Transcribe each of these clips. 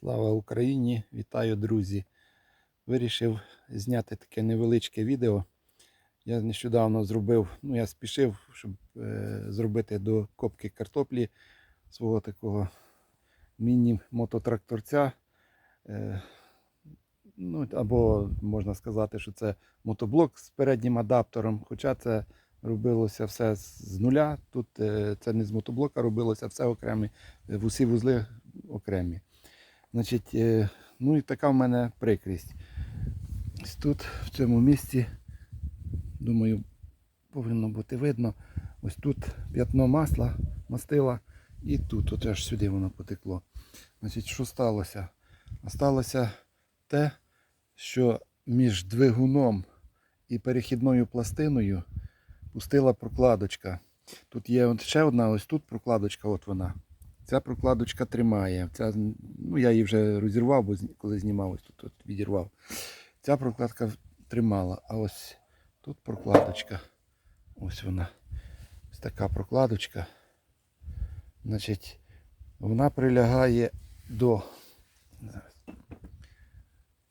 Слава Україні! Вітаю, друзі! Вирішив зняти таке невеличке відео. Я нещодавно зробив, ну я спішив, щоб е, зробити до копки картоплі свого такого міні-мототракторця. Е, ну, або можна сказати, що це мотоблок з переднім адаптером. Хоча це робилося все з нуля. Тут е, це не з мотоблока робилося все окремі, е, усі вузли окремі. Значить, е, ну і така в мене прикрість. Тут, в цьому місці, думаю, повинно бути видно. Ось тут п'ятно масла, мастила, і тут, от аж сюди воно потекло. Значить, що сталося? Сталося те, що між двигуном і перехідною пластиною пустила прокладочка. Тут є ще одна, ось тут прокладочка, от вона. Ця прокладочка тримає. Ця, ну, я її вже розірвав, бо коли знімав, ось тут, от відірвав. Ця прокладка тримала. А ось тут прокладочка. Ось вона. Ось така прокладочка. Значить, вона прилягає до,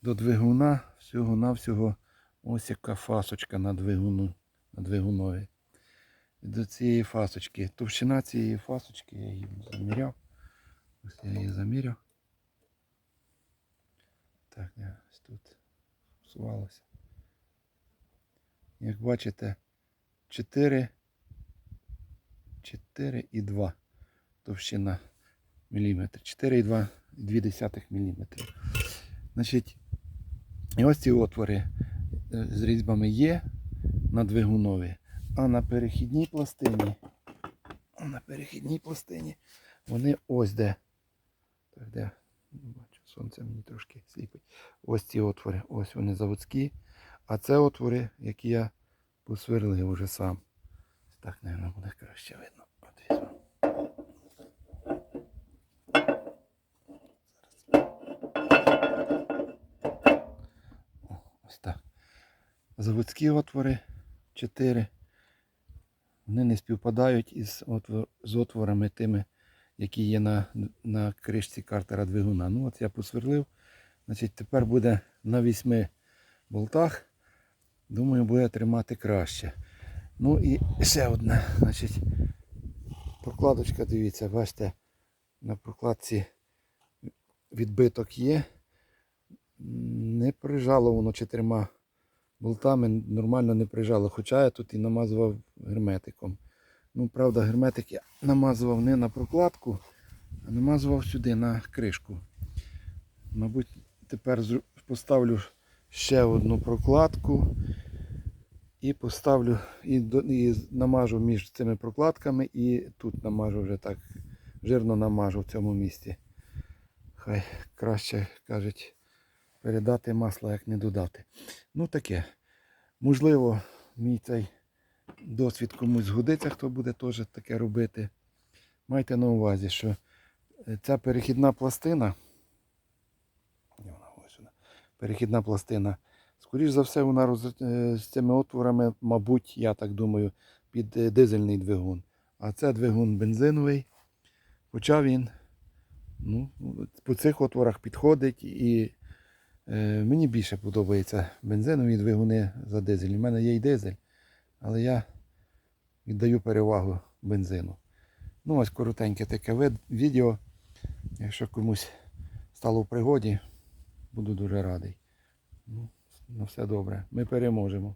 до двигуна всього-навсього. Ось яка фасочка на двигуну, на двигунові до цієї фасочки. Товщина цієї фасочки я її заміряв. Ось я її заміряв. Так, я ось тут всувалося. Як бачите, 4, 4 2 товщина міліметр. 4,2 міліметри. Значить, і ось ці отвори е, з різьбами є на двигунові. А на перехідній пластині, на перехідній пластині вони ось де. Так, де? Не бачу, сонце мені трошки сліпить. Ось ці отвори, ось вони заводські. А це отвори, які я посверлив уже сам. Так, мабуть, буде краще видно. От візьму. Зараз. О, Ось так. Заводські отвори 4 вони не співпадають із отвор, з отворами тими, які є на, на кришці картера двигуна. Ну от я посверлив. Значить, тепер буде на вісьми болтах. Думаю, буде тримати краще. Ну і ще одне. Значить, прокладочка, дивіться, бачите, на прокладці відбиток є. Не прижало воно чотирма болтами нормально не прижало, хоча я тут і намазував герметиком. Ну, правда, герметик я намазував не на прокладку, а намазував сюди на кришку. Мабуть, тепер поставлю ще одну прокладку і поставлю і, і намажу між цими прокладками і тут намажу вже так, жирно намажу в цьому місці. Хай краще кажуть передати масло, як не додати. Ну таке. Можливо, мій цей досвід комусь згодиться, хто буде теж таке робити. Майте на увазі, що е, ця перехідна пластина, перехідна пластина, скоріш за все, вона роз, е, з цими отворами, мабуть, я так думаю, під е, дизельний двигун. А це двигун бензиновий. Хоча він ну, по цих отворах підходить і Мені більше подобаються бензинові двигуни за дизель. У мене є і дизель, але я віддаю перевагу бензину. Ну, ось коротеньке таке відео. Якщо комусь стало в пригоді, буду дуже радий. Ну, все добре. Ми переможемо.